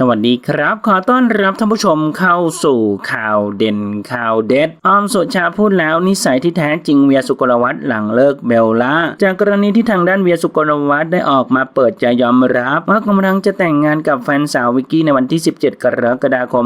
สวัสดีครับ ขอต้อนรับท่านผู้ชมเข้าสู่ข่าวเด่นข่าวเด็ด ออมสุชาพูดแล้วนิสัยที่แท้จริงเวียสุกลวัฒน์หลังเลิกเบลล่าจากกรณีที่ทางด้านเวียสุกลวัฒน์ได้ออกมาเปิดใจยอมรับว่ากำลังจะแต่งงานกับแฟนสาววิกกี้ในวันที่ 17 กรกฎาคม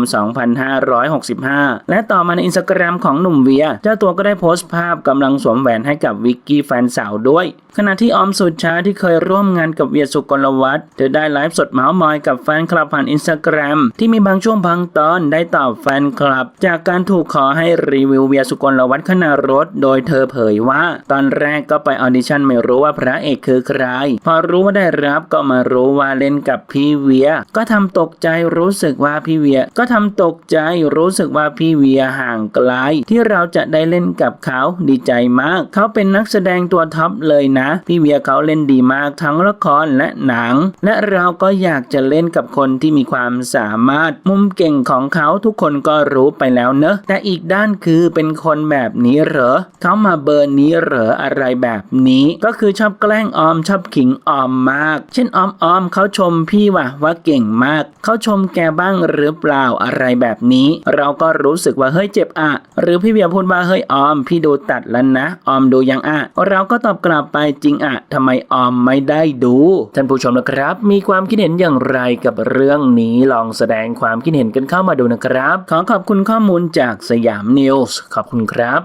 2565 และต่อมาในอินสตาแกรมของหนุ่มเวีย เจ้าตัวก็ได้โพสต์ภาพกำลังสวมแหวนให้กับวิกกี้แฟนสาวด้วย ขณะที่ออมสุชาที่เคยร่วมงานกับเวียสุกลวัฒน์เธอได้ไลฟ์สดเมาส์มอยกับแฟนคลับผ่านอินสตาแกรมที่มีบางช่วงบางตอนได้ตอบแฟนคลับ จากการถูกขอให้รีวิวเวียสุกลวัฒน์ขณะรถ โดยเธอเผยว่า ตอนแรกก็ไปออดิชั่นไม่รู้ว่าพระเอกคือใคร พอรู้ว่าได้รับก็มารู้ว่าเล่นกับพี่เวีย ก็ทำตกใจรู้สึกว่าพี่เวีย ก็ทำตกใจรู้สึกว่าพี่เวียห่างไกล ที่เราจะได้เล่นกับเขาดีใจมาก เขาเป็นนักแสดงตัวท็อปเลยนะ พี่เวียเขาเล่นดีมากทั้งละครและหนัง และเราก็อยากจะเล่นกับคนที่มีความสามารถมุมเก่งของเขาทุกคนก็รู้ไปแล้วเนอะ แต่อีกด้านคือเป็นคนแบบนี้เหรอเขามาเบอร์นี้เหรออะไรแบบนี้ ก็คือชอบแกล้งออมชอบขิงออมมาก เช่นออมออมเขาชมพี่ว่ะว่าเก่งมากเขาชมแกบ้างหรือเปล่าอะไรแบบนี้ เราก็รู้สึกว่าเฮ้ยเจ็บอะหรือพี่เบียร์พูดว่าเฮ้ยออม พี่ดูตัดแล้วนะ ออมดูยังอะเราก็ตอบกลับไปจริงอะทำไมออมไม่ได้ดู ท่านผู้ชมนะครับ มีความคิดเห็นอย่างไรกับเรื่องนี้นี้ลองแสดงความคิดเห็นกันเข้ามาดูนะครับ ขอขอบคุณข้อมูลจากสยามนิวส์ขอบคุณครับ